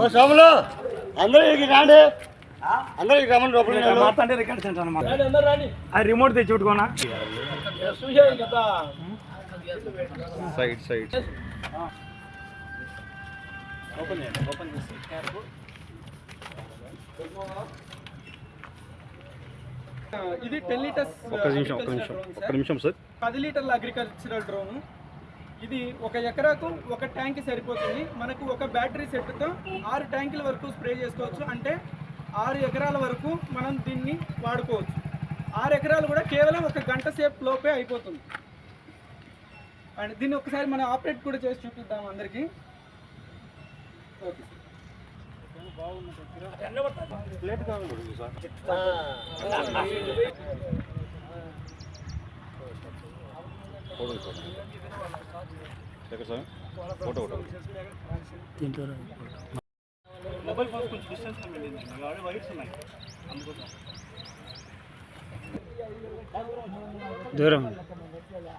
ఓ సోములు అందరూ ఇక్కడికి రాండి. అందరూ రమ్మని లోపలికి మాట్లాడే రికార్డ్ సెంటర్ అన్నమాట. ఆ రిమోట్ తెచ్చి పెట్టుకోనా? Side side. ఇది టెన్ లీటర్స్ ఒక్క నిమిషం ఒక్క నిమిషం ఒక్క నిమిషం సార్ పది లీటర్ల అగ్రికల్చరల్ డ్రోన్ ఇది ఒక ఎకరాకు ఒక ట్యాంక్ సరిపోతుంది. మనకు ఒక బ్యాటరీ సెట్తో ఆరు ట్యాంకుల వరకు స్ప్రే చేసుకోవచ్చు. అంటే ఆరు ఎకరాల వరకు మనం దీన్ని వాడుకోవచ్చు. ఆరు ఎకరాలు కూడా కేవలం ఒక గంట సేపు లోపే అయిపోతుంది. అండ్ దీన్ని ఒకసారి మనం ఆపరేట్ కూడా చేసి చూపిద్దాం అందరికీ. ప్లేట్ కావాలి sir photo sir photo photo mobile phone కొంచెం డిస్టెన్స్ వెళ్ళింది వైర్స్ ఉన్నాయి అందుకోసం దూరం సార్ ఇట్లా రాగలుగుతారా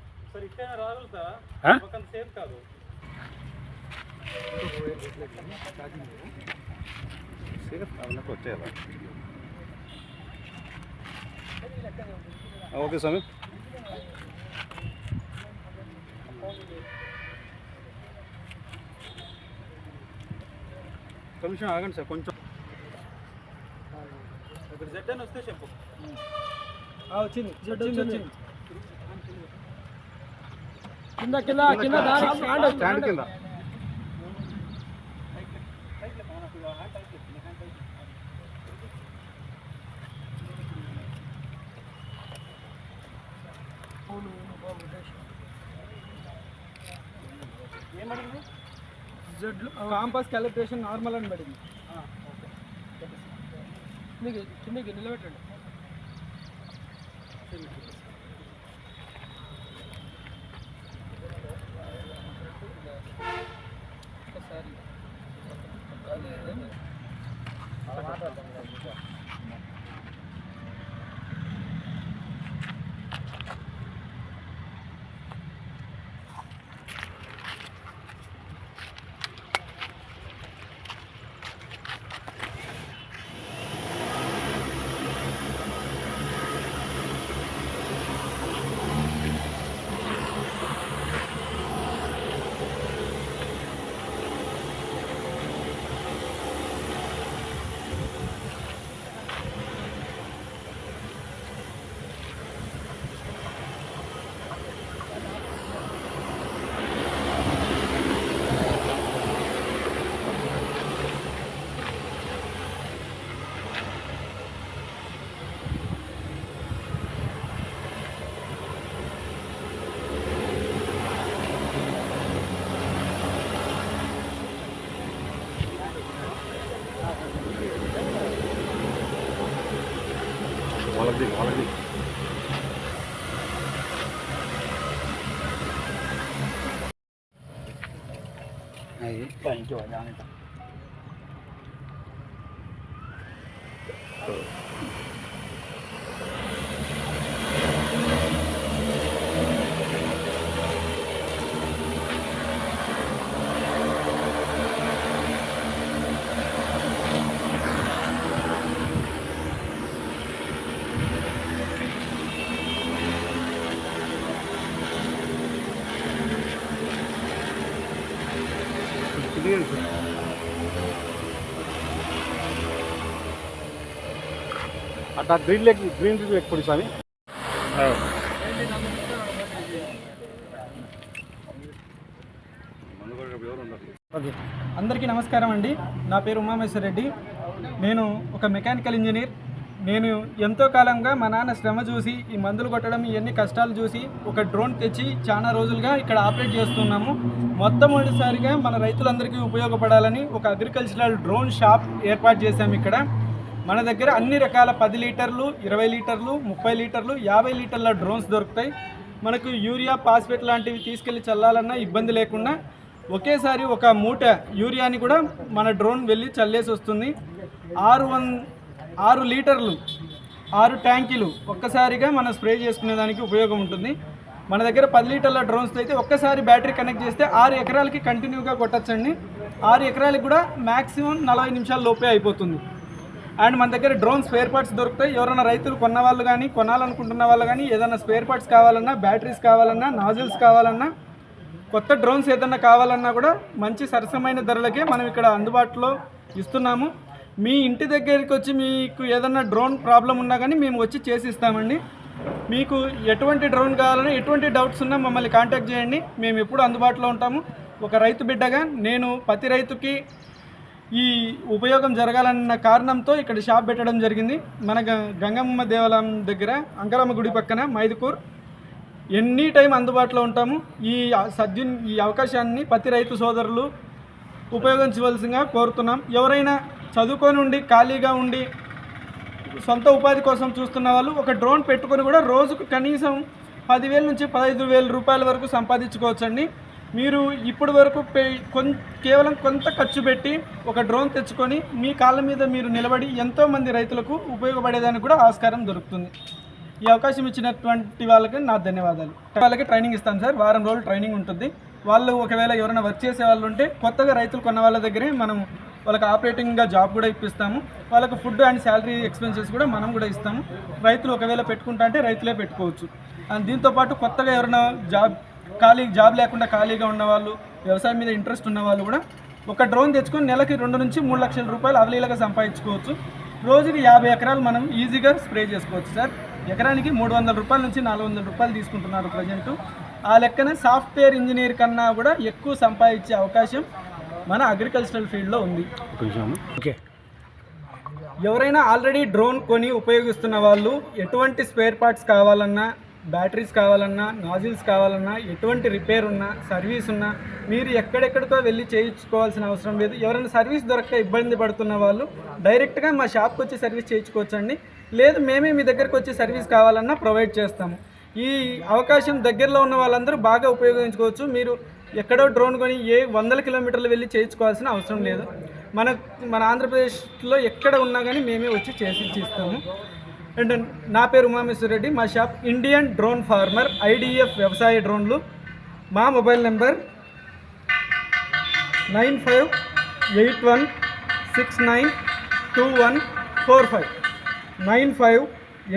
ఆ? ఒక సేఫ్ కాదు సేఫ్ అన్నట్టు వచ్చేయాలి ఓకే స్వామి. కొంచెం ఆగండి సార్ కొంచెం. ఇక్కడ జెడ్ అని వస్తే చెప్పు. వచ్చింది. వచ్చింది. వచ్చింది. కింద కింద కింద స్టాండ్ కింద జెడ్ కాంపాస్ క్యాలిబ్రేషన్ నార్మల్ అని పడింది. కిందకి కిందకి నిలబెట్టండి. వాళ్ళది ఓకే అట్లా గ్రీన్ లెగ్ గ్రీన్ లెగ్ పొడి స్వామి. అందరికీ నమస్కారం అండి. నా పేరు ఉమామేశ్వర రెడ్డి. నేను ఒక మెకానికల్ ఇంజనీర్. నేను ఎంతో కాలంగా మా నాన్న శ్రమ చూసి ఈ మందులు కొట్టడం ఇవన్నీ కష్టాలు చూసి ఒక డ్రోన్ తెచ్చి చాలా రోజులుగా ఇక్కడ ఆపరేట్ చేస్తున్నాము. మొట్టమొదటిసారిగా మన రైతులందరికీ ఉపయోగపడాలని ఒక అగ్రికల్చరల్ డ్రోన్ షాప్ ఏర్పాటు చేశాము ఇక్కడ. మన దగ్గర అన్ని రకాల పది లీటర్లు ఇరవై లీటర్లు ముప్పై లీటర్లు యాభై లీటర్ల డ్రోన్స్ దొరుకుతాయి. మనకు యూరియా పాస్పేట్ లాంటివి తీసుకెళ్ళి చల్లాలన్నా ఇబ్బంది లేకుండా ఒకేసారి ఒక మూట యూరియాని కూడా మన డ్రోన్ వెళ్ళి చల్లేసి వస్తుంది. ఆరు వన్ ఆరు లీటర్లు ఆరు ట్యాంకీలు ఒక్కసారిగా మనం స్ప్రే చేసుకునేదానికి ఉపయోగం ఉంటుంది. మన దగ్గర పది లీటర్ల డ్రోన్స్ అయితే ఒక్కసారి బ్యాటరీ కనెక్ట్ చేస్తే ఆరు ఎకరాలకి కంటిన్యూగా కొట్టచ్చండి. ఆరు ఎకరాలకి కూడా మ్యాక్సిమం నలభై నిమిషాల లోపే అయిపోతుంది. అండ్ మన దగ్గర డ్రోన్ స్పేర్ పార్ట్స్ దొరుకుతాయి. ఎవరైనా రైతులు కొన్న వాళ్ళు కానీ కొనాలనుకుంటున్న వాళ్ళు కానీ ఏదైనా స్పేర్ పార్ట్స్ కావాలన్నా బ్యాటరీస్ కావాలన్నా నాజిల్స్ కావాలన్నా కొత్త డ్రోన్స్ ఏదన్నా కావాలన్నా కూడా మంచి సరసమైన ధరలకే మనం ఇక్కడ అందుబాటులో ఇస్తున్నాము. మీ ఇంటి దగ్గరికి వచ్చి మీకు ఏదన్నా డ్రోన్ ప్రాబ్లం ఉన్నా కానీ మేము వచ్చి చేసి ఇస్తామండి మీకు ఎటువంటి డ్రోన్ కావాలన్నా ఎటువంటి డౌట్స్ ఉన్నా మమ్మల్ని కాంటాక్ట్ చేయండి. మేము ఎప్పుడు అందుబాటులో ఉంటాము. ఒక రైతు బిడ్డగా నేను ప్రతి రైతుకి ఈ ఉపయోగం జరగాలన్న కారణంతో ఇక్కడ షాప్ పెట్టడం జరిగింది. మన గంగమ్మ దేవాలయం దగ్గర అంకరమ్మ గుడి పక్కన మైదుకూర్. ఎనీ టైం అందుబాటులో ఉంటాము. ఈ సద్యు ఈ అవకాశాన్ని ప్రతి రైతు సోదరులు ఉపయోగించవలసిందిగా కోరుతున్నాం. ఎవరైనా చదువుకొని ఉండి ఖాళీగా ఉండి సొంత ఉపాధి కోసం చూస్తున్న వాళ్ళు ఒక డ్రోన్ పెట్టుకొని కూడా రోజుకు కనీసం పదివేల నుంచి పదహైదు వేల రూపాయల వరకు సంపాదించుకోవచ్చండి. మీరు ఇప్పటి వరకు కేవలం కొంత ఖర్చు పెట్టి ఒక డ్రోన్ తెచ్చుకొని మీ కాళ్ళ మీద మీరు నిలబడి ఎంతోమంది రైతులకు ఉపయోగపడేదానికి కూడా ఆస్కారం దొరుకుతుంది. ఈ అవకాశం ఇచ్చినటువంటి వాళ్ళకి నా ధన్యవాదాలు. వాళ్ళకి ట్రైనింగ్ ఇస్తాను సార్. వారం రోజులు ట్రైనింగ్ ఉంటుంది. వాళ్ళు ఒకవేళ ఎవరైనా వర్క్ చేసే వాళ్ళు ఉంటే కొత్తగా రైతులు కొన్న వాళ్ళ దగ్గరే మనం వాళ్ళకి ఆపరేటింగ్గా జాబ్ కూడా ఇప్పిస్తాము. వాళ్ళకి ఫుడ్ అండ్ శాలరీ ఎక్స్పెన్సెస్ కూడా మనం కూడా ఇస్తాము. రైతులు ఒకవేళ పెట్టుకుంటా అంటే రైతులే పెట్టుకోవచ్చు. అండ్ దీంతోపాటు కొత్తగా ఎవరైనా జాబ్ ఖాళీ జాబ్ లేకుండా ఖాళీగా ఉన్న వాళ్ళు వ్యవసాయం మీద ఇంట్రెస్ట్ ఉన్న వాళ్ళు కూడా ఒక డ్రోన్ తెచ్చుకొని నెలకి రెండు నుంచి మూడు లక్షల రూపాయలు అవలీలగా సంపాదించుకోవచ్చు. రోజుకి యాభై ఎకరాలు మనం ఈజీగా స్ప్రే చేసుకోవచ్చు సార్. ఎకరానికి మూడు వందల రూపాయల నుంచి నాలుగు వందల రూపాయలు తీసుకుంటున్నారు ప్రజెంట్. ఆ లెక్కన సాఫ్ట్వేర్ ఇంజనీర్ కన్నా కూడా ఎక్కువ సంపాదించే అవకాశం మన అగ్రికల్చరల్ ఫీల్డ్లో ఉంది. ఓకే. ఎవరైనా ఆల్రెడీ డ్రోన్ కొని ఉపయోగిస్తున్న వాళ్ళు ఎటువంటి స్పేర్ పార్ట్స్ కావాలన్నా బ్యాటరీస్ కావాలన్నా నాజిల్స్ కావాలన్నా ఎటువంటి రిపేర్ ఉన్నా సర్వీస్ ఉన్నా మీరు ఎక్కడెక్కడికో వెళ్ళి చేయించుకోవాల్సిన అవసరం లేదు. ఎవరైనా సర్వీస్ దొరక్క ఇబ్బంది పడుతున్న వాళ్ళు డైరెక్ట్గా మా షాప్కి వచ్చి సర్వీస్ చేయించుకోవచ్చండి. లేదు మేమే మీ దగ్గరకు వచ్చి సర్వీస్ కావాలన్నా ప్రొవైడ్ చేస్తాము. ఈ అవకాశం దగ్గరలో ఉన్న వాళ్ళందరూ బాగా ఉపయోగించుకోవచ్చు. మీరు ఎక్కడో డ్రోన్ కొని ఏ వందల కిలోమీటర్లు వెళ్ళి చేయించుకోవాల్సిన అవసరం లేదు. మన మన ఆంధ్రప్రదేశ్లో ఎక్కడ ఉన్నా కానీ మేమే వచ్చి చేసి ఇస్తాము. అండ్ నా పేరు ఉమామేశ్వర రెడ్డి. మా shop Indian drone farmer IDF వ్యవసాయ డ్రోన్లు. మా mobile number nine five eight one six nine two one four five. Nine five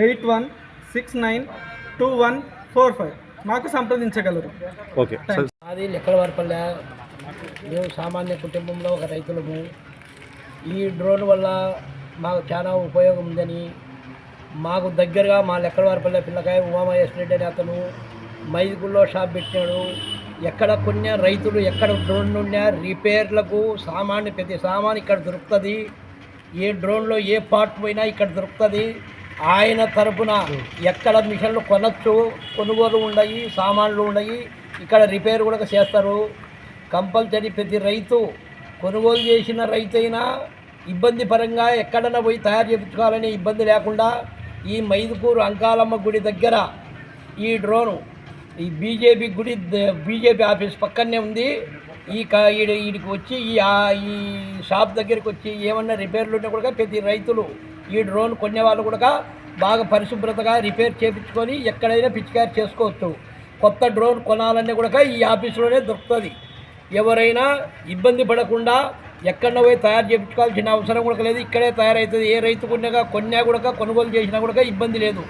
eight one six nine two one four five. మాకు సంప్రదించగలరు. ఓకే. సరే. అది లెక్కలవారిపల్లె. మేము సామాన్య కుటుంబంలో ఒక రైతులము. ఈ డ్రోన్ వల్ల మాకు చాలా ఉపయోగం ఉందని మాకు దగ్గరగా మా లెక్కలవారిపల్లె పిల్లకాయ ఉమామహేశ్వర రెడ్డి అనే అతను మైదుగుల్లో షాప్ పెట్టినాడు. ఎక్కడ కొన్న రైతులు ఎక్కడ డ్రోన్ ఉన్నా రిపేర్లకు సామాన్లు ప్రతి సామాన్ ఇక్కడ దొరుకుతుంది. ఏ డ్రోన్లో ఏ పార్ట్ పోయినా ఇక్కడ దొరుకుతుంది. ఆయన తరపున ఎక్కడ మిషన్లు కొనచ్చు కొనుగోలు ఉండయి సామాన్లు ఉండయి ఇక్కడ రిపేర్ కూడా చేస్తారు. కంపల్సరీ ప్రతి రైతు కొనుగోలు చేసిన రైతైనా ఇబ్బంది పరంగా ఎక్కడన్నా పోయి తయారు చేయించుకోవాలనే ఇబ్బంది లేకుండా ఈ మైదుకూరు అంకాలమ్మ గుడి దగ్గర ఈ డ్రోను ఈ బీజేపీ గుడి బీజేపీ ఆఫీస్ పక్కనే ఉంది. ఈ వీడికి వచ్చి ఈ ఈ షాప్ దగ్గరికి వచ్చి ఏమన్నా రిపేర్లు ఉన్నా కూడా ప్రతి రైతులు ఈ డ్రోన్ కొనే వాళ్ళు కూడా బాగా పరిశుభ్రతగా రిపేర్ చేయించుకొని ఎక్కడైనా పిచికారి చేసుకోవచ్చు. కొత్త డ్రోన్ కొనాలన్నా కూడా ఈ ఆఫీసులోనే దొరుకుతుంది. ఎవరైనా ఇబ్బంది పడకుండా ఎక్కడ పోయి తయారు చేయించుకోవాల్సిన అవసరం కూడా లేదు. ఇక్కడే తయారవుతుంది ఏ రైతు కొన్నాగా కొన్నా కూడా కొనుగోలు చేసినా కూడా ఇబ్బంది లేదు.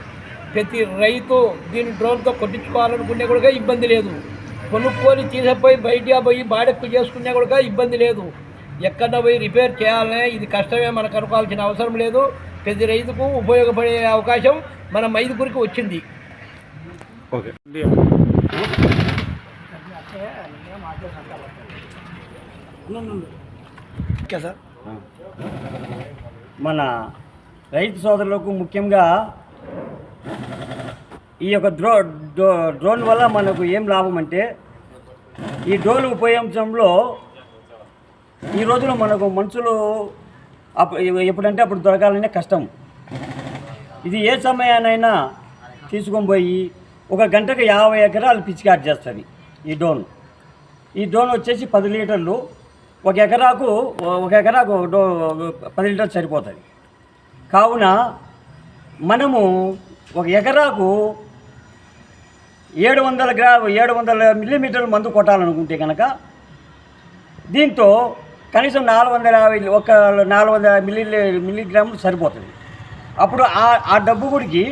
ప్రతి రైతు దీని డ్రోన్తో కొట్టించుకోవాలనుకునే కూడా ఇబ్బంది లేదు. కొనుక్కొని తీసుకుపోయి బయట పోయి బాడెక్కు చేసుకున్నా కూడా ఇబ్బంది లేదు. ఎక్కడ పోయి రిపేర్ చేయాలనే ఇది కష్టమే మనకు అనుకోవాల్సిన అవసరం లేదు. ప్రతి రైతుకు ఉపయోగపడే అవకాశం మన మైదుకూరికి వచ్చింది. ఓకే. Okay sir. మన రైతు సోదరులకు ముఖ్యంగా ఈ యొక్క డ్రో డ్రో డ్రోన్ వల్ల మనకు ఏం లాభం అంటే ఈ డ్రోన్ ఉపయోగించడంలో ఈ రోజులో మనకు మనుషులు ఎప్పుడంటే అప్పుడు దొరకాలనే కష్టం. ఇది ఏ సమయానైనా తీసుకొని పోయి ఒక గంటకు యాభై ఎకరాలు పిచికాట్ చేస్తుంది ఈ డ్రోన్. ఈ డ్రోన్ వచ్చేసి పది లీటర్లు ఒక ఎకరాకు ఒక ఎకరాకు డో పది లీటర్లు సరిపోతుంది కావున మనము ఒక ఎకరాకు ఏడు వందల గ్రా ఏడు వందల మిల్లీమీటర్ల మందు కొట్టాలనుకుంటే కనుక దీంతో కనీసం నాలుగు వందల యాభై ఒక నాలుగు వందల మిల్లీ మిల్లీగ్రాములు సరిపోతుంది అప్పుడు ఆ ఆ డబ్బు గుడికి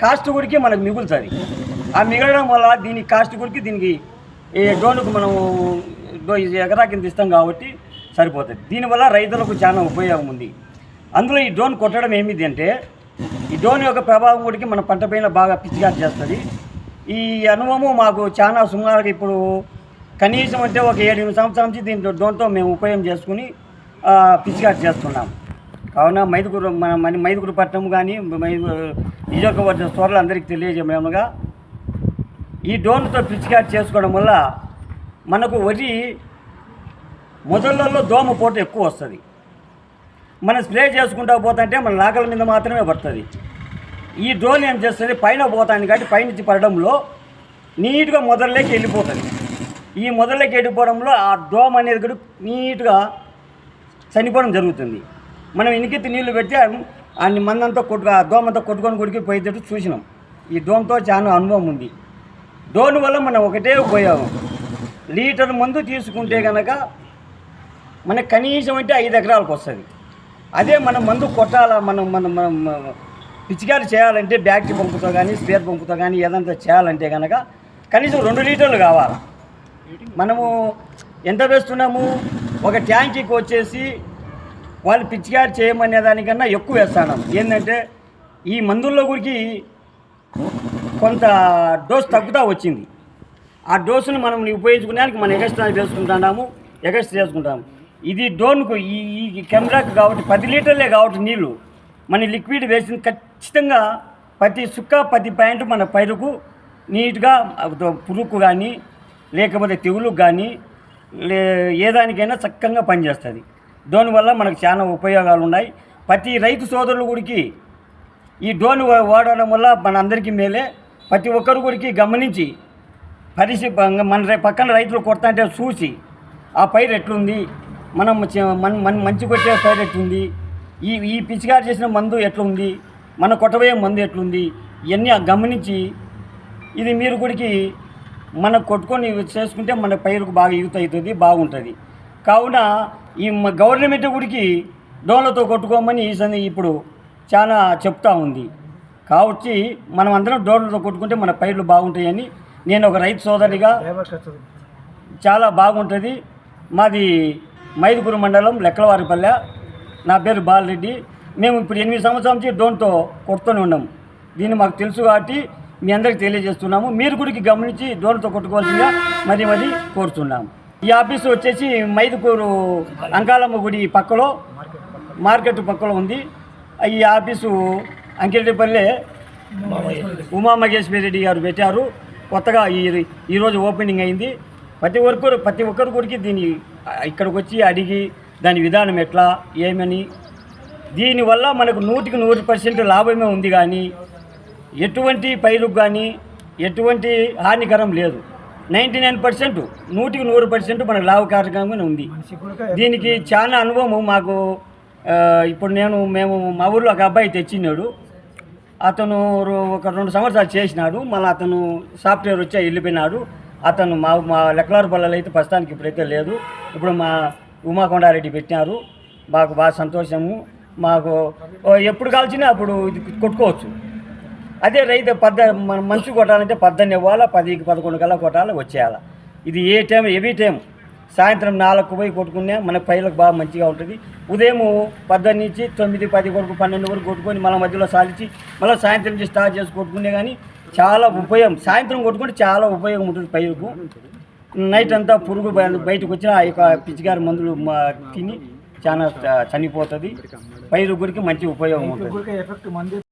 కాస్ట్ గుడికి మనకు మిగులుతుంది. ఆ మిగలడం వల్ల దీని కాస్ట్ గుడికి దీనికి ఈ డ్రోన్కు మనము ఇది ఎకరా కింద ఇస్తాం కాబట్టి సరిపోతుంది దీనివల్ల రైతులకు చాలా ఉపయోగం ఉంది. అందులో ఈ డ్రోన్ కొట్టడం ఏమిటి అంటే ఈ డ్రోన్ యొక్క ప్రభావం కూడా మన పంట పైన బాగా పిచ్చిగా చేస్తుంది. ఈ అనుభవము మాకు చాలా సుమారుగా ఇప్పుడు కనీసం అంటే ఒక ఏడు ఎనిమిది నుంచి దీంట్లో డ్రోన్తో మేము ఉపయోగం చేసుకుని ఆ, పిచ్చిగా చేస్తున్నాం. కావున మైదుగురు మన మన మైదుకూరు పట్టణం కానీ మైదు నియోజకవర్గ స్టోర్లు అందరికీ తెలియజేయమేమగా ఈ డ్రోన్తో పిచ్చికాట్ చేసుకోవడం వల్ల మనకు వరి మొదళ్ళల్లో దోమ పూట ఎక్కువ వస్తుంది. మనం స్ప్రే చేసుకుంటా పోతుంటే మన లాకల మీద మాత్రమే పడుతుంది. ఈ డ్రోన్ ఏం చేస్తుంది? పైన పోతాను కాబట్టి పైనుంచి పడడంలో నీట్గా మొదల్లోకి వెళ్ళిపోతుంది. ఈ మొదల్లోకి వెళ్ళిపోవడంలో ఆ దోమ అనేది కూడా నీట్గా చనిపోవడం జరుగుతుంది. మనం ఇనికెత్తి నీళ్ళు పెట్టి ఆ మందంతా కొట్టు ఆ దోమంతా కొట్టుకొని కొడుకు పోయేటట్టు చూసినాం. ఈ దోమతో చాలా అనుభవం ఉంది. దోని వల్ల మనం ఒకటే పోయాము లీటర్ మందు తీసుకుంటే కనుక మనకు కనీసం అంటే ఐదు ఎకరాలకు వస్తుంది. అదే మనం మందు కొట్టాల మనం మనం మనం పిచికారి చేయాలంటే బ్యాటరీ పంపుతో కానీ స్పేర్ పంపుతో కానీ ఏదంతా చేయాలంటే కనుక కనీసం రెండు లీటర్లు కావాలి. మనము ఎంత వేస్తున్నాము? ఒక ట్యాంకీకి వచ్చేసి వాళ్ళు పిచ్చికారి చేయమనే దానికన్నా ఎక్కువ వేస్తాను. ఏంటంటే ఈ మందుల్లో గురికి కొంత డోస్ తగ్గుతా వచ్చింది. ఆ డోసును మనం ఉపయోగించుకునేందుకు మనం ఎగస్ట్రా వేసుకుంటున్నాము ఎగస్ట్రా చేసుకుంటాము ఇది డోన్కు ఈ ఈ కెమెరాకు కాబట్టి పది లీటర్లే కాబట్టి నీళ్ళు మన లిక్విడ్ వేసిన ఖచ్చితంగా ప్రతి సుక్క ప్రతి పాయింట్ మన పైరుకు నీట్గా పురుగుకు కానీ లేకపోతే తెగులుకు కానీ లే ఏ దానికైనా చక్కగా పనిచేస్తుంది. దానివల్ల మనకు చాలా ఉపయోగాలు ఉన్నాయి ప్రతి రైతు సోదరులు గుడికి ఈ డ్రోన్ వాడడం వల్ల మన అందరికీ మేలే. ప్రతి ఒక్కరు గుడికి గమనించి పరిశుభ్రంగా మన పక్కన రైతులు కొడతాంటే చూసి ఆ పైరు ఎట్లుంది? మనం మన మన మంచి కొట్టే పైరు ఎట్లుంది? ఈ ఈ పిచికారు చేసిన మందు ఎట్లుంది? మన కొట్టబోయే మందు ఎట్లుంది? ఇవన్నీ గమనించి ఇది మీరు గుడికి మనం కొట్టుకొని చేసుకుంటే మన పైరుకు బాగా యూత్ అవుతుంది బాగుంటుంది. కావున ఈ మ- గవర్నమెంట్ గుడికి డోన్లతో కొట్టుకోమని ఈ సంది ఇప్పుడు చాలా చెప్తా ఉంది. కాబట్టి మనం అందరం డోన్లతో కొట్టుకుంటే మన పైర్లు బాగుంటాయని నేను ఒక రైతు సోదరిగా చాలా బాగుంటుంది. మాది మైదుగురు మండలం లెక్కలవారిపల్లె. నా పేరు బాలరెడ్డి. మేము ఇప్పుడు ఎనిమిది సంవత్సరాల నుంచి డోన్తో కొడుతూనే ఉన్నాం. దీన్ని మాకు తెలుసు కాబట్టి మీ అందరికి తెలియజేస్తున్నాము. మీరు గుడికి గమనించి డోన్తో కొట్టుకోవాల్సిందిగా మరి మరి కోరుతున్నాము ఈ ఆఫీసు వచ్చేసి మైదుకూరు అంకాలమ్మ గుడి పక్కలో మార్కెట్ పక్కలో ఉంది. ఈ ఆఫీసు అంకిరెడ్డిపల్లె ఉమా మహేశ్వరి రెడ్డి గారు పెట్టారు. కొత్తగా ఈ ఈరోజు ఓపెనింగ్ అయింది. ప్రతి ఒక్కరు ప్రతి ఒక్కరు కూడా దీన్ని ఇక్కడికి వచ్చి అడిగి దాని విధానం ఎట్లా ఏమని? దీనివల్ల మనకు నూటికి నూరు పర్సెంట్ లాభమే ఉంది కానీ ఎటువంటి పైరుకు కానీ ఎటువంటి హానికరం లేదు. నైంటీ నైన్ పర్సెంట్ నూటికి నూరు పర్సెంట్ మనకు లాభకారకంగానే ఉంది. దీనికి చాలా అనుభవం మాకు ఇప్పుడు నేను మేము మా ఊర్లో ఒక అబ్బాయి తెచ్చినాడు అతను ఒక రెండు సంవత్సరాలు చేసినాడు. మళ్ళీ అతను సాఫ్ట్వేర్ వచ్చి వెళ్ళిపోయినాడు. అతను మా మా లెక్కలారు పల్లెలు అయితే ప్రస్తుతానికి ఇప్పుడైతే లేదు. ఇప్పుడు మా ఉమాకొండారెడ్డి పెట్టినారు. మాకు బాగా సంతోషము. మాకు ఎప్పుడు కాల్చినా అప్పుడు ఇది కొట్టుకోవచ్చు. అదే రైతు పద్ద మన మంచి కొట్టాలంటే పద్దెనిమిది ఇవ్వాలా పదికి పదకొండు కల్లా కొట్టాలి వచ్చేయాలి. ఇది ఏ టైం ఎవీ టైం. సాయంత్రం నాలుగు పోయి కొట్టుకునే మన పైలకు బాగా మంచిగా ఉంటుంది. ఉదయం పద్దెనిమిది నుంచి తొమ్మిది పది కొడుకు పన్నెండు వరకు కొట్టుకొని మళ్ళీ మధ్యలో సాధించి మళ్ళీ సాయంత్రం నుంచి స్టార్ట్ చేసి కొట్టుకునే కానీ చాలా ఉపయోగం. సాయంత్రం కొట్టుకుంటే చాలా ఉపయోగం ఉంటుంది పైరుకు. నైట్ అంతా పురుగు బయటకు వచ్చిన ఆ యొక్క పిచ్చిగారి మందులు తిని చాలా చనిపోతుంది. పైరు గురికి మంచి ఉపయోగం ఉంటుంది.